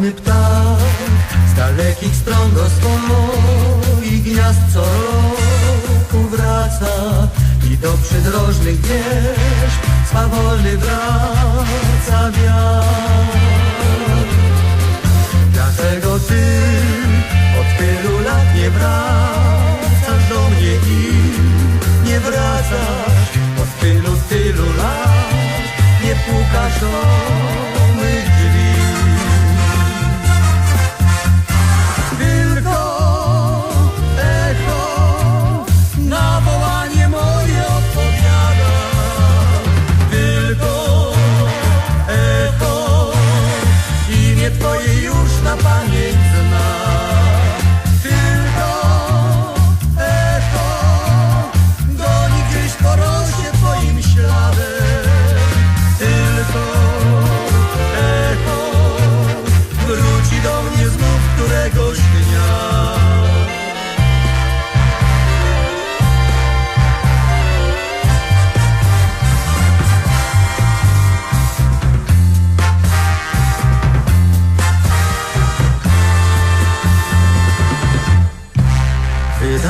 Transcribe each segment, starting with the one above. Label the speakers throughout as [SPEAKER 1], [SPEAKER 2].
[SPEAKER 1] Wędrowny ptak z dalekich stron do swoich gniazd co roku wraca i do przydrożnych wież swawolny wraca wiatr. Dlaczego ty od tylu lat nie wracasz do mnie i nie wracasz od tylu, tylu lat nie pukasz do już na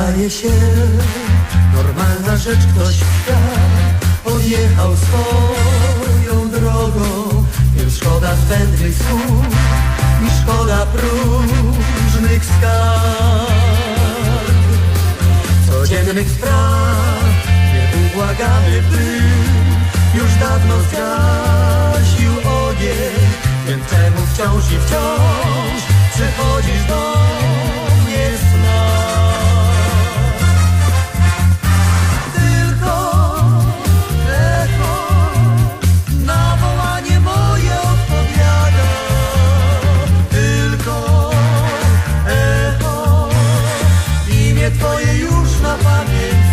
[SPEAKER 1] Wydaje się normalna rzecz, ktoś w świat odjechał swoją drogą, więc szkoda zbędnych słów i szkoda próżnych skarg. Codziennych spraw nieubłagany dym już dawno zgasił ogień, więc czemu wciąż i wciąż przychodzisz do Wieczna pamięć